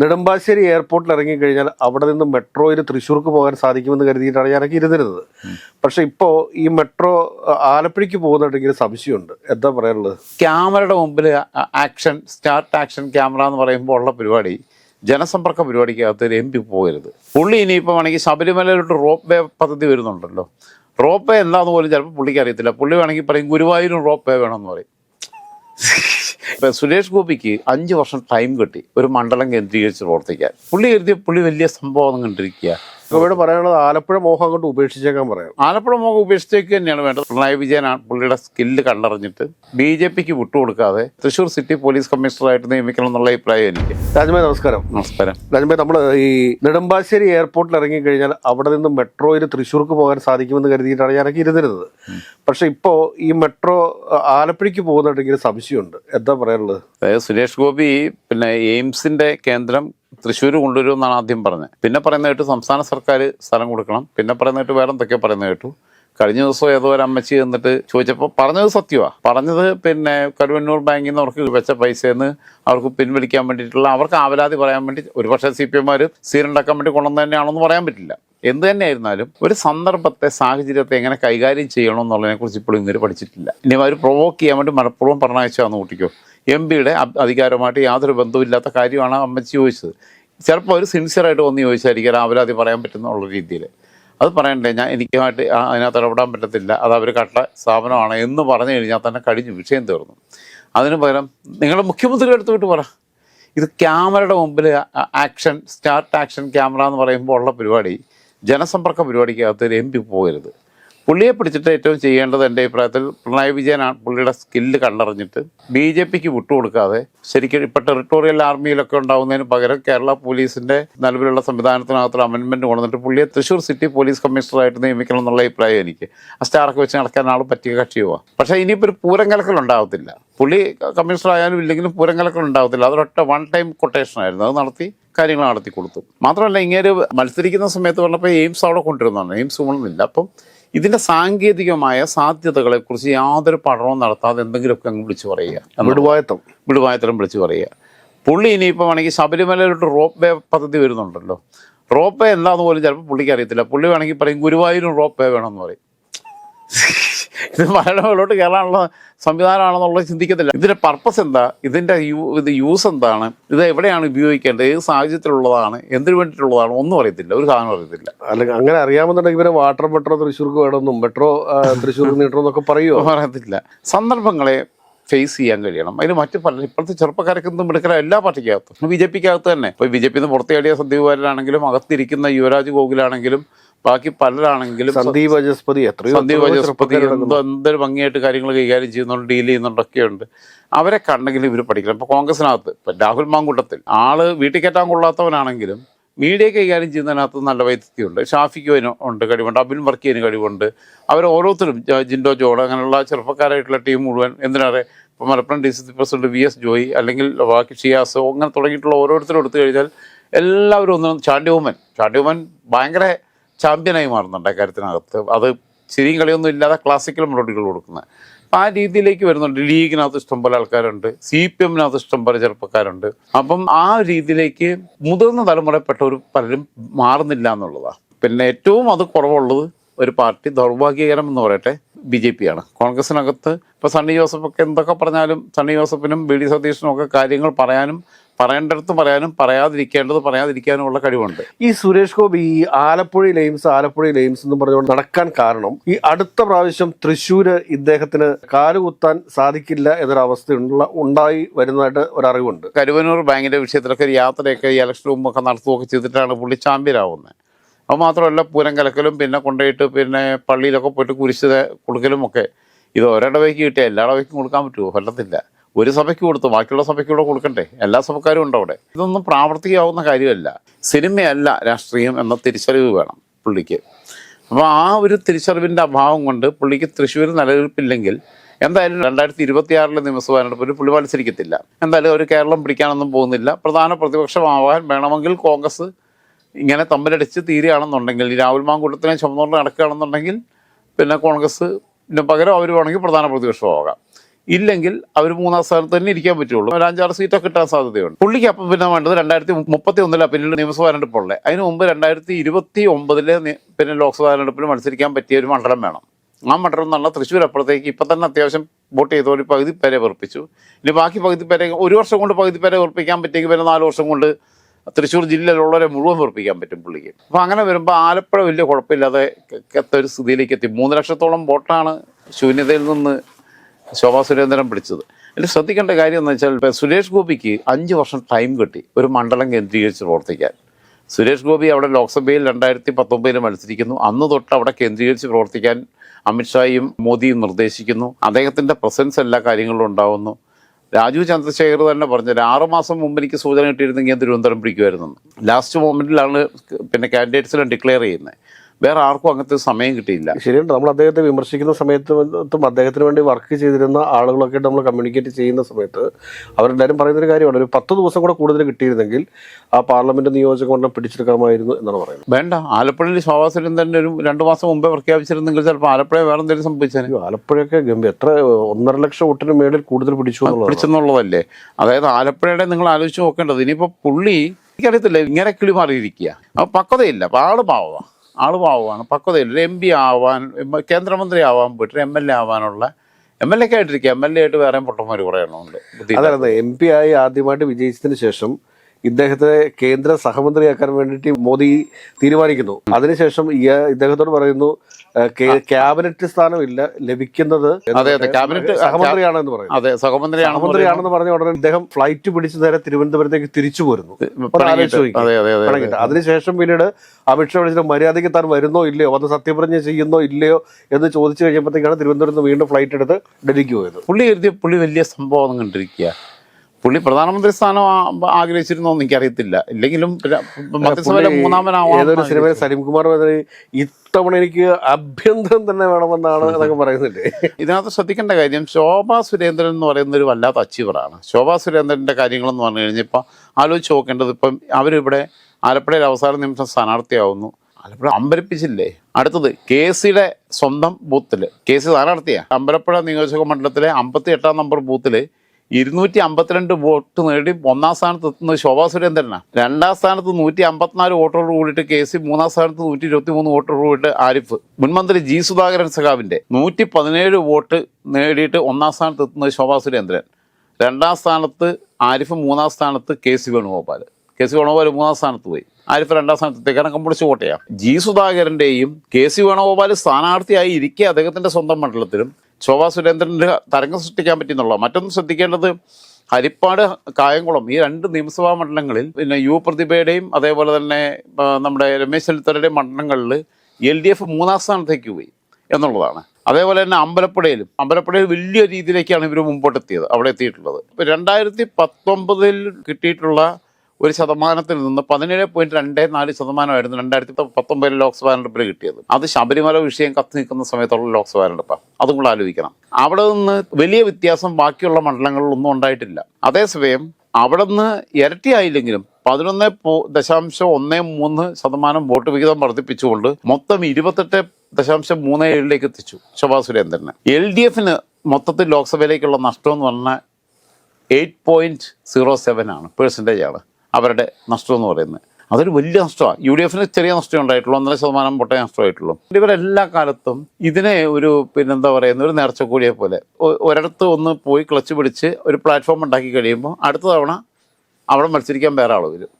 നെടുമ്പാശ്ശേരി എയർപോർട്ടിൽ ഇറങ്ങിക്കഴിഞ്ഞാൽ അവിടെ നിന്ന് മെട്രോയിൽ തൃശ്ശൂർക്ക് പോകാൻ സാധിക്കുമെന്ന് കരുതിയിട്ടാണ് ഞാനൊക്കെ ഇരുന്നിരുന്നത്. പക്ഷെ ഇപ്പോൾ ഈ മെട്രോ ആലപ്പുഴയ്ക്ക് പോകുന്നുണ്ടെങ്കിൽ സംശയമുണ്ട്. എന്താ പറയാനുള്ളത്? ക്യാമറയുടെ മുമ്പിൽ ആക്ഷൻ സ്റ്റാർട്ട് ആക്ഷൻ ക്യാമറ എന്ന് പറയുമ്പോൾ ഉള്ള പരിപാടി ജനസമ്പർക്ക പരിപാടിക്കകത്ത് ഒരു എം പി പോകരുത്. പുള്ളി ഇനിയിപ്പോൾ വേണമെങ്കിൽ ശബരിമലയിലോട്ട് റോപ്പ് വേ പദ്ധതി വരുന്നുണ്ടല്ലോ. റോപ്പ് വേ എന്താന്ന് പോലും ചിലപ്പോൾ പുള്ളിക്ക് അറിയത്തില്ല. പുള്ളി വേണമെങ്കിൽ പറയും ഗുരുവായൂരും റോപ്പ് വേ വേണമെന്ന് പറയും. ഇപ്പൊ സുരേഷ് ഗോപിക്ക് അഞ്ച് വർഷം ടൈം കിട്ടി. ഒരു മണ്ഡലം കേന്ദ്രീകരിച്ച് പ്രവർത്തിക്കാൻ. പുള്ളി കരുതിയ പുള്ളി വലിയ സംഭവം കണ്ടിരിക്കുക. ഇവിടെ പറയാനുള്ളത് ആലപ്പുഴ മോഹം അങ്ങോട്ട് ഉപേക്ഷിച്ചേക്കാൻ പറയാം. ആലപ്പുഴ മോഹം ഉപേക്ഷിച്ചേക്ക് തന്നെയാണ് വേണ്ടത്. പിണറായി വിജയനാണ് പുള്ളിയുടെ സ്കില്ല് കണ്ടറിഞ്ഞിട്ട് ബി ജെ പിക്ക് വിട്ടുകൊടുക്കാതെ തൃശ്ശൂർ സിറ്റി പോലീസ് കമ്മീഷണറായിട്ട് നിയമിക്കണം എന്നുള്ള അഭിപ്രായം എനിക്ക്. രാജ്മേ നമസ്കാരം. നമസ്കാരം. രാജ്മേ നമ്മൾ ഈ നെടുമ്പാശ്ശേരി എയർപോർട്ടിൽ ഇറങ്ങി കഴിഞ്ഞാൽ അവിടെ നിന്ന് മെട്രോയിൽ തൃശ്ശൂർക്ക് പോകാൻ സാധിക്കുമെന്ന് കരുതിയിട്ടാണ് ഞാനൊക്കെ ഇരുന്നിരുന്നത്. പക്ഷെ ഇപ്പോൾ ഈ മെട്രോ ആലപ്പുഴയ്ക്ക് പോകുന്നുണ്ടെങ്കിൽ സംശയമുണ്ട്. എന്താ പറയാനുള്ളത്? സുരേഷ് ഗോപി പിന്നെ എയിംസിന്റെ കേന്ദ്രം തൃശ്ശൂർ കൊണ്ടുവരുമെന്നാണ് ആദ്യം പറഞ്ഞത്. പിന്നെ പറയുന്ന കേട്ടു സംസ്ഥാന സർക്കാർ സ്ഥലം കൊടുക്കണം. പിന്നെ പറയുന്ന കേട്ടു വേറെ എന്തൊക്കെയോ പറയുന്ന കേട്ടു. കഴിഞ്ഞ ദിവസം ഏതോ ഒരു അമ്മച്ചി എന്നിട്ട് ചോദിച്ചപ്പോൾ പറഞ്ഞത് സത്യമാണ് പറഞ്ഞത് പിന്നെ കരുവന്നൂർ ബാങ്കിൽ നിന്ന് അവർക്ക് വെച്ച പൈസയിൽ അവർക്ക് പിൻവലിക്കാൻ വേണ്ടിയിട്ടുള്ള അവർക്ക് ആവലാതി പറയാൻ വേണ്ടി ഒരുപക്ഷെ സി പി എമാർ സീരുണ്ടാക്കാൻ വേണ്ടി കൊണ്ടുവന്ന് തന്നെയാണെന്ന് പറയാൻ പറ്റില്ല. എന്ത് തന്നെയായിരുന്നാലും ഒരു സന്ദർഭത്തെ സാഹചര്യത്തെ എങ്ങനെ കൈകാര്യം ചെയ്യണം എന്നുള്ളതിനെ കുറിച്ച് ഇപ്പോഴും ഇങ്ങനെ പഠിച്ചിട്ടില്ല. ഇനി അവർ പ്രൊവോക്ക് ചെയ്യാൻ വേണ്ടി മനഃപൂർവം പറഞ്ഞയച്ചാന്ന് കൂട്ടിക്കോ. എം പിയുടെ അധികാരമായിട്ട് യാതൊരു ബന്ധവുമില്ലാത്ത കാര്യമാണ് അമ്മച്ചി ചോദിച്ചത്. ചിലപ്പോൾ അവർ സിൻസിയറായിട്ട് വന്ന് ചോദിച്ചായിരിക്കും അത് പറയാൻ പറ്റുന്നുള്ള രീതിയിൽ അത് പറയണ്ടേ ഞാൻ എനിക്കുമായിട്ട് അതിനകത്ത് ഇടപെടാൻ പറ്റത്തില്ല അത് അവർ കട്ട സ്ഥാപനമാണ് എന്ന് പറഞ്ഞു കഴിഞ്ഞാൽ തന്നെ കഴിഞ്ഞു വിഷയം തീർന്നു. അതിന് പകരം നിങ്ങളുടെ മുഖ്യമന്ത്രി അടുത്ത് വിട്ട് പറ. ഇത് ക്യാമറയുടെ മുമ്പിൽ ആക്ഷൻ സ്റ്റാർട്ട് ആക്ഷൻ ക്യാമറ എന്ന് പറയുമ്പോൾ ഉള്ള പരിപാടി ജനസമ്പർക്ക പരിപാടിക്കകത്ത് ഒരു എം പി പോകരുത്. പുള്ളിയെ പിടിച്ചിട്ട് ഏറ്റവും ചെയ്യേണ്ടത് എന്റെ അഭിപ്രായത്തിൽ പിണറായി വിജയനാണ് പുള്ളിയുടെ സ്കില്ല് കണ്ടറിഞ്ഞിട്ട് ബി ജെ പിക്ക് വിട്ടുകൊടുക്കാതെ ശരിക്കും ഇപ്പോൾ ടെറിട്ടോറിയൽ ആർമിയിലൊക്കെ ഉണ്ടാവുന്നതിന് പകരം കേരള പോലീസിന്റെ നിലവിലുള്ള സംവിധാനത്തിനകത്തുള്ള അമെൻമെന്റ് കൊണ്ടുവന്നിട്ട് പുള്ളിയെ തൃശ്ശൂർ സിറ്റി പോലീസ് കമ്മീഷണറായിട്ട് നിയമിക്കണം എന്നുള്ള അഭിപ്രായം എനിക്ക്. ആ വെച്ച് നടക്കാൻ ആൾ പറ്റിയ കക്ഷിയുവാ പക്ഷേ ഇനിയിപ്പോൾ ഒരു പൂരം കലക്കൽ ഉണ്ടാവത്തില്ല. പുള്ളി കമ്മീഷണർ ആയാലും ഇല്ലെങ്കിലും പൂരം കലക്കൽ ഉണ്ടാവത്തില്ല. അതൊരൊറ്റ വൺ ടൈം കൊട്ടേഷൻ ആയിരുന്നു. അത് നടത്തി കാര്യങ്ങൾ നടത്തി കൊടുത്തു മാത്രമല്ല ഇങ്ങനെ മത്സരിക്കുന്ന സമയത്ത് പറഞ്ഞപ്പോൾ എയിംസ് അവിടെ കൊണ്ടുവരുന്നതാണ്. എയിംസ് കൊണ്ടുവന്നില്ല അപ്പം ഇതിന്റെ സാങ്കേതികമായ സാധ്യതകളെ കുറിച്ച് യാതൊരു പഠനവും നടത്താതെ എന്തെങ്കിലുമൊക്കെ അങ്ങ് വിളിച്ചു പറയുക. വിടുവായത്തം വിടുവായത്തരം വിളിച്ചു പറയുക. പുള്ളി ഇനിയിപ്പോൾ വേണമെങ്കിൽ ശബരിമലയിലോട്ട് റോപ്പ് വേ പദ്ധതി വരുന്നുണ്ടല്ലോ. റോപ്പ് വേ എന്താന്ന് പോലും ചിലപ്പോൾ പുള്ളിക്ക് അറിയത്തില്ല. പുള്ളി വേണമെങ്കിൽ പറയും ഗുരുവായൂരും റോപ്പ് വേ വേണമെന്ന് പറയും. ഇത് മലയാളത്തിലോട്ട് കയറാനുള്ള സംവിധാനമാണെന്നുള്ളത് ചിന്തിക്കത്തില്ല. ഇതിന്റെ പർപ്പസ് എന്താ? ഇതിന്റെ യൂ ഇത് യൂസ് എന്താണ്? ഇത് എവിടെയാണ് ഉപയോഗിക്കേണ്ടത്? ഏത് സാഹചര്യത്തിലുള്ളതാണ്? എന്തിനു വേണ്ടിയിട്ടുള്ളതാണ്? ഒന്നും അറിയത്തില്ല. ഒരു സാധനം അറിയത്തില്ല. അല്ലെങ്കിൽ അങ്ങനെ അറിയാമെന്നുണ്ടെങ്കിൽ ഇവരെ വാട്ടർ മെട്രോ തൃശ്ശൂർക്ക് വേണമെന്നും മെട്രോ തൃശ്ശൂർ തൃശ്ശൂർക്ക് നീട്ടണമെന്നൊക്കെ പറയുമോ പറയത്തില്ല സന്ദർഭങ്ങളെ ഫേസ് ചെയ്യാൻ കഴിയണം. അതിന് മറ്റു പല ഇപ്പോഴത്തെ ചെറുപ്പക്കാരൊക്കെ ഒന്നും എല്ലാ പാർട്ടിക്കകത്തും. ബി ജെ പിക്കകത്ത് തന്നെ. ഇപ്പോൾ ബി ജെ പിന്ന് പുറത്തേടിയ സന്ദീപ് അകത്തിരിക്കുന്ന യുവരാജ് ഗോകുലാണെങ്കിലും ബാക്കി പലരാണെങ്കിലും സന്ദീപ് വചസ്പതി എത്രയോ സന്ദീപ് വചസ്പതി എന്തൊരു ഭംഗിയായിട്ട് കാര്യങ്ങൾ കൈകാര്യം ചെയ്യുന്നുണ്ട് ഡീൽ ചെയ്യുന്നുണ്ടൊക്കെയുണ്ട്. അവരെ കണ്ടെങ്കിലും ഇവർ പഠിക്കണം. ഇപ്പോൾ കോൺഗ്രസിനകത്ത് ഇപ്പം രാഹുൽ മാങ്കൂട്ടത്തിൽ ആൾ വീട്ടിൽ കയറ്റാൻ കൊള്ളാത്തവനാണെങ്കിലും മീഡിയ കൈകാര്യം ചെയ്യുന്നതിനകത്ത് നല്ല വൈദ്യുതിയുണ്ട് ഷാഫിക്ക് ഉണ്ട് കഴിവുണ്ട് അബിൻ വർക്കിയതിന് കഴിവുണ്ട്. അവർ ഓരോരുത്തരും ജിൻഡോ ജോഡ് അങ്ങനെയുള്ള ചെറുപ്പക്കാരായിട്ടുള്ള ടീം മുഴുവൻ എന്തിനേറെ ഇപ്പോൾ Malappuram D C president V S Joy അല്ലെങ്കിൽ ബാക്കി ഷിയാസ് അങ്ങനെ തുടങ്ങിയിട്ടുള്ള ഓരോരുത്തരും എടുത്തു കഴിഞ്ഞാൽ എല്ലാവരും ഒന്നും ചാണ്ടിയോമൻ ചാണ്ടിയോമൻ ഭയങ്കര ചാമ്പ്യനായി മാറുന്നുണ്ട് അക്കാര്യത്തിനകത്ത് അത് ശരിയും കളിയൊന്നും ഇല്ലാതെ ക്ലാസിക്കൽ മെലോഡികൾ കൊടുക്കുന്നത്. ആ രീതിയിലേക്ക് വരുന്നുണ്ട്. ലീഗിനകത്ത് ഇഷ്ടംപോലെ ആൾക്കാരുണ്ട്. സി പി എമ്മിനകത്ത് ഇഷ്ടംപോലെ ചെറുപ്പക്കാരുണ്ട്. അപ്പം ആ രീതിയിലേക്ക് മുതിർന്ന തലമുറപ്പെട്ടവർ പലരും മാറുന്നില്ല എന്നുള്ളതാണ് പിന്നെ ഏറ്റവും അത് കുറവുള്ളത് ഒരു പാർട്ടി ദൗർഭാഗ്യകരം എന്ന് പറയട്ടെ ബി ജെ പി ആണ്. കോൺഗ്രസിനകത്ത് ഇപ്പോൾ സണ്ണി ജോസഫൊക്കെ എന്തൊക്കെ പറഞ്ഞാലും സണ്ണി ജോസഫിനും ബി ഡി സതീഷിനും ഒക്കെ കാര്യങ്ങൾ പറയാനും പറയേണ്ടടുത്ത് പറയാനും പറയാതിരിക്കേണ്ടത് പറയാതിരിക്കാനും ഉള്ള കഴിവുണ്ട്. ഈ സുരേഷ് ഗോപി ഈ ആലപ്പുഴയിൽ എയിംസ് ആലപ്പുഴയിൽ എയിംസ് എന്ന് പറഞ്ഞുകൊണ്ട് നടക്കാൻ കാരണം ഈ അടുത്ത പ്രാവശ്യം തൃശ്ശൂര് ഇദ്ദേഹത്തിന് കാലുകുത്താൻ സാധിക്കില്ല എന്നൊരവസ്ഥ ഉള്ള ഉണ്ടായി വരുന്നതായിട്ട് ഒരറിവുണ്ട്. കരുവനൂർ ബാങ്കിന്റെ വിഷയത്തിലൊക്കെ ഒരു യാത്രയൊക്കെ ഈ ഇലക്ഷൻ മുമ്പൊക്കെ നടത്തുകയൊക്കെ ചെയ്തിട്ടാണ് പുള്ളി ചാമ്പ്യനാവുന്നത് അത് മാത്രമല്ല പൂരം കലക്കലും പിന്നെ കൊണ്ടുപോയിട്ട് പിന്നെ പള്ളിയിലൊക്കെ പോയിട്ട് കുരിശ് കൊടുക്കലും ഒക്കെ ഇത് ഒരിടവയ്ക്ക് കിട്ടിയാൽ എല്ലാ ഇടവയ്ക്കും കൊടുക്കാൻ പറ്റുമോ? പറ്റത്തില്ല ഒരു സഭയ്ക്ക് കൊടുത്തു ബാക്കിയുള്ള സഭയ്ക്ക് കൂടെ കൊടുക്കണ്ടേ? എല്ലാ സഭക്കാരും ഉണ്ട് അവിടെ. ഇതൊന്നും പ്രാവർത്തികമാവുന്ന കാര്യമല്ല. സിനിമയല്ല രാഷ്ട്രീയം എന്ന തിരിച്ചറിവ് വേണം പുള്ളിക്ക്. അപ്പോൾ ആ ഒരു തിരിച്ചറിവിന്റെ അഭാവം കൊണ്ട് പുള്ളിക്ക് തൃശ്ശൂർ നിലനിൽപ്പില്ലെങ്കിൽ എന്തായാലും രണ്ടായിരത്തി ഇരുപത്തിയാറിലെ നിയമസഭാ തെരഞ്ഞെടുപ്പിൽ പുള്ളി മത്സരിക്കത്തില്ല. എന്തായാലും ഒരു കേരളം പിടിക്കാനൊന്നും പോകുന്നില്ല. പ്രധാന പ്രതിപക്ഷമാവാൻ വേണമെങ്കിൽ കോൺഗ്രസ് ഇങ്ങനെ തമ്മിലടിച്ച് തീരുകയാണെന്നുണ്ടെങ്കിൽ രാഹുൽ മാങ്കൂട്ടത്തിനെ ചുമന്നുകൊണ്ട് നടക്കുകയാണെന്നുണ്ടെങ്കിൽ പിന്നെ കോൺഗ്രസ് പകരം അവർ വേണമെങ്കിൽ പ്രധാന പ്രതിപക്ഷമാകാം ഇല്ലെങ്കിൽ അവർ മൂന്നാം സ്ഥാനത്ത് തന്നെ ഇരിക്കാൻ പറ്റുള്ളൂ. ഒരു അഞ്ചാറ് സീറ്റൊക്കെ കിട്ടാൻ സാധ്യതയുണ്ട്. പുള്ളിക്ക് അപ്പം പിന്നെ വേണ്ടത് രണ്ടായിരത്തി മുപ്പത്തി ഒന്നിലാണ് പിന്നീട് നിയമസഭാ തെരഞ്ഞെടുപ്പുള്ളത് അതിന് മുമ്പ് രണ്ടായിരത്തി ഇരുപത്തി ഒമ്പതിലെ പിന്നെ ലോക്സഭാ തെരഞ്ഞെടുപ്പിൽ മത്സരിക്കാൻ പറ്റിയ ഒരു മണ്ഡലം വേണം. ആ മണ്ഡലം നല്ല തൃശ്ശൂർ അപ്പുറത്തേക്ക് ഇപ്പം തന്നെ അത്യാവശ്യം വോട്ട് ചെയ്തവർ പകുതി പേരെ വെറുപ്പിച്ചു. ഇനി ബാക്കി പകുതി പേരെ ഒരു വർഷം കൊണ്ട് പകുതി പേരെ വെറുപ്പിക്കാൻ പറ്റിയെങ്കിൽ പിന്നെ നാല് വർഷം കൊണ്ട് തൃശ്ശൂർ ജില്ലയിലുള്ളവരെ മുഴുവൻ വെറുപ്പിക്കാൻ പറ്റും പുള്ളിക്ക്. അപ്പോൾ അങ്ങനെ വരുമ്പോൾ ആലപ്പുഴ വലിയ കുഴപ്പമില്ലാതെ എത്ത ഒരു സ്ഥിതിയിലേക്ക് എത്തി. മൂന്ന് ലക്ഷത്തോളം വോട്ടാണ് ശൂന്യതയിൽ നിന്ന് ശോഭാ സുരേന്ദ്രൻ പിടിച്ചത് അതിൽ ശ്രദ്ധിക്കേണ്ട കാര്യം എന്ന് വെച്ചാൽ സുരേഷ് ഗോപിക്ക് അഞ്ച് വർഷം ടൈം കിട്ടി ഒരു മണ്ഡലം കേന്ദ്രീകരിച്ച് പ്രവർത്തിക്കാൻ. സുരേഷ് ഗോപി അവിടെ ലോക്സഭയിൽ രണ്ടായിരത്തി പത്തൊമ്പതിൽ മത്സരിക്കുന്നു. അന്ന് തൊട്ട് അവിടെ കേന്ദ്രീകരിച്ച് പ്രവർത്തിക്കാൻ അമിത്ഷായും മോദിയും നിർദ്ദേശിക്കുന്നു. അദ്ദേഹത്തിന്റെ പ്രസൻസ് എല്ലാ കാര്യങ്ങളും ഉണ്ടാവുന്നു. രാജു ചന്ദ്രശേഖർ തന്നെ പറഞ്ഞത് ആറുമാസം മുമ്പ് എനിക്ക് സൂചന കിട്ടിയിരുന്നെങ്കിൽ തിരുവനന്തപുരം പിടിക്കുമായിരുന്നു ലാസ്റ്റ് മൊമെന്റിലാണ് പിന്നെ കാൻഡിഡേറ്റ്സിനെ ഡിക്ലെയർ ചെയ്യുന്നത്. വേറെ ആർക്കും അങ്ങനത്തെ സമയം കിട്ടിയില്ല. ശരിയുണ്ട്. നമ്മൾ അദ്ദേഹത്തെ വിമർശിക്കുന്ന സമയത്തും അദ്ദേഹത്തിന് വേണ്ടി വർക്ക് ചെയ്തിരുന്ന ആളുകളൊക്കെ നമ്മൾ കമ്മ്യൂണിക്കേറ്റ് ചെയ്യുന്ന സമയത്ത് അവരെല്ലാവരും പറയുന്ന ഒരു കാര്യമാണ്. ഒരു പത്ത് ദിവസം കൂടെ കൂടുതൽ കിട്ടിയിരുന്നെങ്കിൽ ആ പാർലമെന്റ് നിയോജക മണ്ഡലം പിടിച്ചെടുക്കാമായിരുന്നു എന്നാണ് പറയുന്നത്. വേണ്ട. ആലപ്പുഴയിൽ ശോഭാസുരൻ തന്നെ ഒരു രണ്ട് മാസം മുമ്പേ പ്രഖ്യാപിച്ചിരുന്നെങ്കിൽ ചിലപ്പോൾ ആലപ്പുഴ വേറെ എന്തെങ്കിലും സംഭവിച്ചാൽ ആലപ്പുഴയൊക്കെ ഗംഭീർ എത്ര ഒന്നര ലക്ഷം വോട്ടിന് മേളിൽ കൂടുതൽ പിടിച്ചു പിടിച്ചെന്നുള്ളതല്ലേ? അതായത് ആലപ്പുഴയുടെ നിങ്ങൾ ആലോചിച്ച് നോക്കേണ്ടത് ഇനിയിപ്പോൾ പുള്ളി എനിക്കറിയത്തില്ല ഇങ്ങനെ കിളി മാറിയിരിക്കുക അപ്പോൾ പക്വതയില്ല പാട് പാവമാണ് ആൾ പാവമാണ് പക്വതയില്ല. ഒരു എം പി ആവാൻ കേന്ദ്രമന്ത്രി ആവാൻ പോയിട്ട് എം എൽ എ ആവാനുള്ള എം എൽ എ ആയിട്ടിരിക്കുക എം എൽ എ ആയിട്ട് വേറെ പൊട്ടന്മാർ കുറേ എണ്ണമുണ്ട്. അതെ അതെ എം പി ആയി ആദ്യമായിട്ട് വിജയിച്ചതിന് ശേഷം ഇദ്ദേഹത്തെ കേന്ദ്ര സഹമന്ത്രിയാക്കാൻ വേണ്ടിയിട്ട് മോദി തീരുമാനിക്കുന്നു. അതിനുശേഷം ഇദ്ദേഹത്തോട് പറയുന്നു ക്യാബിനറ്റ് സ്ഥാനം ഇല്ല ലഭിക്കുന്നത് അതെ, അതെ, ക്യാബിനറ്റ്- സഹമന്ത്രിയാണെന്ന് പറയുന്നു. അതെ സഹമന്ത്രിയാണ് സഹമന്ത്രിയാണെന്ന് പറഞ്ഞ ഉടനെ ഇദ്ദേഹം ഫ്ലൈറ്റ് പിടിച്ച് നേരെ തിരുവനന്തപുരത്തേക്ക് തിരിച്ചു പോരുന്നു. അതിനുശേഷം പിന്നീട് അമിത്ഷാ വിളിച്ചിട്ട് മര്യാദയ്ക്ക് താൻ വരുന്നോ ഇല്ലയോ? വന്ന് സത്യപ്രതിജ്ഞ ചെയ്യുന്നോ ഇല്ലയോ എന്ന് ചോദിച്ചു കഴിഞ്ഞപ്പോഴത്തേക്കാണ് തിരുവനന്തപുരത്ത് വീണ്ടും ഫ്ലൈറ്റ് എടുത്ത് ഡൽഹിക്ക് പോയത്. പുള്ളി എഴുതിയ പുള്ളി വലിയ സംഭവം കണ്ടിരിക്കുക. പുള്ളി പ്രധാനമന്ത്രി സ്ഥാനം ആഗ്രഹിച്ചിരുന്നോ എനിക്കറിയത്തില്ല. ഇല്ലെങ്കിലും മന്ത്രിസഭയിലെ മൂന്നാമനാവാം ഏതൊരു സിനിമയിൽ സലീംകുമാർ ഇത്തവണ എനിക്ക് അഭ്യന്തരം തന്നെ വേണമെന്നാണ് എന്നൊക്കെ പറയുന്നത്. ഇതിനകത്ത് ശ്രദ്ധിക്കേണ്ട കാര്യം ശോഭാ സുരേന്ദ്രൻ എന്ന് പറയുന്ന ഒരു വല്ലാത്ത അച്ചീവറാണ്. ശോഭാ സുരേന്ദ്രന്റെ കാര്യങ്ങളെന്ന് പറഞ്ഞു കഴിഞ്ഞാൽ ഇപ്പം ആലോചിച്ച് നോക്കേണ്ടത് ഇപ്പം അവരിവിടെ ആലപ്പുഴയിൽ അവസാന നിമിഷം സ്ഥാനാർത്ഥിയാവുന്നു. ആലപ്പുഴ അമ്പരപ്പിച്ചില്ലേ? അടുത്തത് കെ സിയുടെ സ്വന്തം ബൂത്തിൽ കെ സി സ്ഥാനാർത്ഥിയാണ് അമ്പലപ്പുഴ നിയോജക മണ്ഡലത്തിലെ അമ്പത്തി എട്ടാം നമ്പർ ബൂത്തിൽ ഇരുന്നൂറ്റി അമ്പത്തിരണ്ട് വോട്ട് നേടി ഒന്നാം സ്ഥാനത്ത് എത്തുന്നത് ശോഭാ സുരേന്ദ്രനാണ് രണ്ടാം സ്ഥാനത്ത് നൂറ്റി അമ്പത്തിനാല് വോട്ടോട് കൂടിയിട്ട് കെ സി മൂന്നാം സ്ഥാനത്ത് നൂറ്റി ഇരുപത്തി മൂന്ന് വോട്ടോട് കൂടിയിട്ട് ആരിഫ്. മുൻമന്ത്രി ജി സുധാകരൻ സഖാവിന്റെ നൂറ്റി പതിനേഴ് വോട്ട് നേടിയിട്ട് ഒന്നാം സ്ഥാനത്ത് എത്തുന്നത് ശോഭാ സുരേന്ദ്രൻ. രണ്ടാം സ്ഥാനത്ത് ആരിഫ് മൂന്നാം സ്ഥാനത്ത് K C Venugopal K C Venugopal മൂന്നാം സ്ഥാനത്ത് പോയി. ആരിഫ് രണ്ടാം സ്ഥാനത്ത് കാരണം കമ്പിടിച്ച് കോട്ടയാണ് ജി സുധാകരന്റെയും കെ സി വേണുഗോപാൽ സ്ഥാനാർത്ഥിയായി ഇരിക്കെ അദ്ദേഹത്തിന്റെ സ്വന്തം മണ്ഡലത്തിലും ശോഭാ സുരേന്ദ്രന്റെ തരംഗം സൃഷ്ടിക്കാൻ പറ്റുന്നുള്ള മറ്റൊന്ന് ശ്രദ്ധിക്കേണ്ടത് ഹരിപ്പാട് കായംകുളം ഈ രണ്ട് നിയമസഭാ മണ്ഡലങ്ങളിൽ പിന്നെ യു പ്രതിഭയുടെയും അതേപോലെ തന്നെ നമ്മുടെ രമേശ് ചെന്നിത്തലയുടെയും മണ്ഡലങ്ങളിൽ എൽ ഡി എഫ് മൂന്നാം സ്ഥാനത്തേക്ക് പോയി എന്നുള്ളതാണ്. അതേപോലെ തന്നെ അമ്പലപ്പുഴയിലും അമ്പലപ്പുഴയിൽ വലിയ രീതിയിലേക്കാണ് ഇവർ മുമ്പോട്ടെത്തിയത് അവിടെ എത്തിയിട്ടുള്ളത്. ഇപ്പം രണ്ടായിരത്തി പത്തൊമ്പതിൽ കിട്ടിയിട്ടുള്ള ഒരു ശതമാനത്തിൽ നിന്ന് പതിനേഴ് പോയിന്റ് രണ്ട് നാല് ശതമാനമായിരുന്നു രണ്ടായിരത്തി പത്തൊമ്പതിൽ ലോക്സഭാ തെരഞ്ഞെടുപ്പിൽ കിട്ടിയത്. അത് ശബരിമല വിഷയം കത്തി നിൽക്കുന്ന സമയത്തുള്ള ലോക്സഭാ തെരഞ്ഞെടുപ്പാണ് അതും കൂടെ ആലോചിക്കണം. അവിടെ നിന്ന് വലിയ വ്യത്യാസം ബാക്കിയുള്ള മണ്ഡലങ്ങളിലൊന്നും ഉണ്ടായിട്ടില്ല. അതേസമയം അവിടെ നിന്ന് ഇരട്ടിയായില്ലെങ്കിലും പതിനൊന്ന് ദശാംശം ഒന്ന് മൂന്ന് ശതമാനം വോട്ട് വിഹിതം വർദ്ധിപ്പിച്ചുകൊണ്ട് മൊത്തം ഇരുപത്തെട്ട് ദശാംശം മൂന്ന് ഏഴിലേക്ക് എത്തിച്ചു ശോഭാ സുരേന്ദ്രന്. എൽ ഡി എഫിന് മൊത്തത്തിൽ ലോക്സഭയിലേക്കുള്ള നഷ്ടം എന്ന് പറഞ്ഞാൽ എയ്റ്റ് പോയിന്റ് സീറോ സെവൻ ആണ് പേഴ്സന്റേജ് ആണ്. അവരുടെ നഷ്ടം എന്ന് പറയുന്നത്. അതൊരു വലിയ നഷ്ടമാണ്. യു ഡി എഫിന് ചെറിയ നഷ്ടമേ ഉണ്ടായിട്ടുള്ളൂ. ഒന്നര ശതമാനം പൊട്ടേ നഷ്ടമായിട്ടുള്ളൂ. ഇവരെല്ലാ കാലത്തും ഇതിനെ ഒരു പിന്നെന്താ പറയുന്ന ഒരു നേർച്ചക്കൂടിയെ പോലെ ഒരിടത്ത് ഒന്ന് പോയി ക്ലച്ച് പിടിച്ച് ഒരു പ്ലാറ്റ്ഫോം ഉണ്ടാക്കി കഴിയുമ്പോൾ അടുത്ത തവണ അവിടെ മത്സരിക്കാൻ വേറെ ആൾ വരും.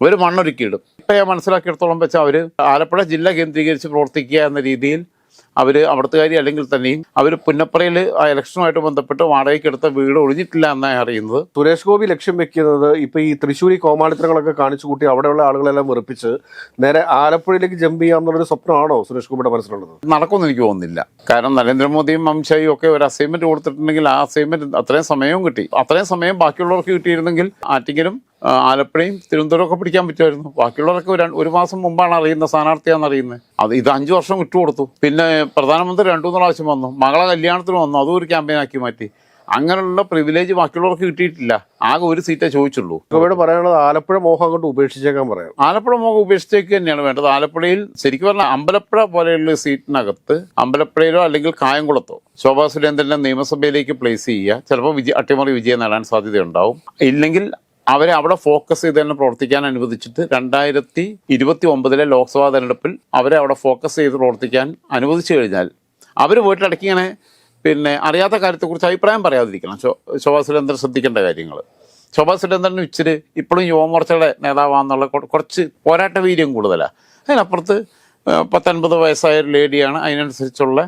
ഇവർ മണ്ണൊരുക്കിയിടും. ഇപ്പം ഞാൻ മനസ്സിലാക്കിയിടത്തോളം വെച്ചാൽ അവർ ആലപ്പുഴ ജില്ല കേന്ദ്രീകരിച്ച് പ്രവർത്തിക്കുക എന്ന രീതിയിൽ അവർ അവിടുത്തുകാരി അല്ലെങ്കിൽ തന്നെയും അവർ പുന്നപ്പറയിൽ ആ ഇലക്ഷനുമായിട്ട് ബന്ധപ്പെട്ട് വാടകയ്ക്ക് എടുത്ത വീട് ഒഴിഞ്ഞിട്ടില്ല എന്നാണ് അറിയുന്നത്. സുരേഷ് ഗോപി ലക്ഷ്യം വെക്കുന്നത് ഇപ്പൊ ഈ തൃശ്ശൂരി കോമാളിത്തരങ്ങളൊക്കെ കാണിച്ചു കൂട്ടി അവിടെയുള്ള ആളുകളെല്ലാം വെറുപ്പിച്ച് നേരെ ആലപ്പുഴയിലേക്ക് ജമ്പ് ചെയ്യാമെന്നുള്ളൊരു സ്വപ്നമാണോ സുരേഷ് ഗോപിയുടെ മനസ്സിലുള്ളത്? നടക്കുമെന്ന് എനിക്ക് തോന്നുന്നില്ല. കാരണം നരേന്ദ്രമോദിയും അമിത്ഷായും ഒക്കെ ഒരു അസൈൻമെന്റ് കൊടുത്തിട്ടുണ്ടെങ്കിൽ ആ അസൈൻമെന്റ് അത്രയും സമയവും കിട്ടി. അത്രയും സമയം ബാക്കിയുള്ളവർക്ക് കിട്ടിയിരുന്നെങ്കിൽ ആറ്റിങ്ങലും ആലപ്പുഴയും തിരുവനന്തപുരം ഒക്കെ പിടിക്കാൻ പറ്റുമായിരുന്നു. ബാക്കിയുള്ളവരൊക്കെ ഒരു ഒരു മാസം മുമ്പാണ് അറിയുന്നത് സ്ഥാനാർത്ഥിയാണെന്ന് അറിയുന്നത്. അത് ഇത് അഞ്ചു വർഷം വിട്ടുകൊടുത്തു. പിന്നെ പ്രധാനമന്ത്രി രണ്ടു മൂന്ന് പ്രാവശ്യം വന്നു. മകളെ കല്യാണത്തിന് വന്നു. അതും ഒരു ക്യാമ്പയിനാക്കി മാറ്റി. അങ്ങനെയുള്ള പ്രിവിലേജ് ബാക്കിയുള്ളവർക്ക് കിട്ടിയിട്ടില്ല. ആകെ ഒരു സീറ്റേ ചോദിച്ചുള്ളൂ. ഇവിടെ പറയാനുള്ളത് ആലപ്പുഴ മോഹം അങ്ങോട്ട് ഉപേക്ഷിച്ചേക്കാൻ പറയാം. ആലപ്പുഴ മോഹം ഉപേക്ഷിച്ചേക്ക് തന്നെയാണ് വേണ്ടത്. ആലപ്പുഴയിൽ ശരിക്കും പറഞ്ഞാൽ അമ്പലപ്പുഴ പോലെയുള്ള സീറ്റിനകത്ത് അമ്പലപ്പുഴയിലോ അല്ലെങ്കിൽ കായംകുളത്തോ ശോഭാ സുരേന്ദ്രനെ നിയമസഭയിലേക്ക് പ്ലേസ് ചെയ്യുക. ചിലപ്പോൾ വിജയ അട്ടിമറി വിജയം നേടാൻ സാധ്യതയുണ്ടാവും. ഇല്ലെങ്കിൽ അവരെ അവിടെ ഫോക്കസ് ചെയ്ത് തന്നെ പ്രവർത്തിക്കാൻ അനുവദിച്ചിട്ട് രണ്ടായിരത്തി ഇരുപത്തി ഒമ്പതിലെ ലോക്സഭാ തെരഞ്ഞെടുപ്പിൽ അവരെ അവിടെ ഫോക്കസ് ചെയ്ത് പ്രവർത്തിക്കാൻ അനുവദിച്ചു കഴിഞ്ഞാൽ അവർ വീട്ടിലടക്കി ഇങ്ങനെ പിന്നെ അറിയാത്ത കാര്യത്തെക്കുറിച്ച് അഭിപ്രായം പറയാതിരിക്കണം. ശോഭാ സുരേന്ദ്രൻ ശ്രദ്ധിക്കേണ്ട കാര്യങ്ങൾ. ശോഭാ സുരേന്ദ്രൻ ഇച്ചിരി ഇപ്പോഴും യുവമോർച്ചയുടെ നേതാവാന്നുള്ള കുറച്ച് പോരാട്ട വീര്യം കൂടുതലാണ് അതിനപ്പുറത്ത് പത്തൊൻപത് വയസ്സായ ഒരു ലേഡിയാണ്. അതിനനുസരിച്ചുള്ള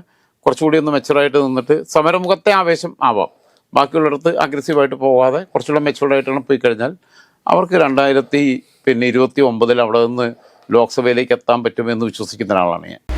കുറച്ചുകൂടി ഒന്ന് മെച്ചുറായിട്ട് നിന്നിട്ട് സമരമുഖത്തെ ആവേശം ആവാം. ബാക്കിയുള്ളിടത്ത് അഗ്രസീവായിട്ട് പോകാതെ കുറച്ചുകൂടെ മെച്ചുവർഡായിട്ടാണ് പോയി കഴിഞ്ഞാൽ അവർക്ക് രണ്ടായിരത്തി പിന്നെ ഇരുപത്തി ഒമ്പതിൽ അവിടെ നിന്ന് ലോക്സഭയിലേക്ക് എത്താൻ പറ്റുമെന്ന് വിശ്വസിക്കുന്ന ഒരാളാണ് ഞാൻ.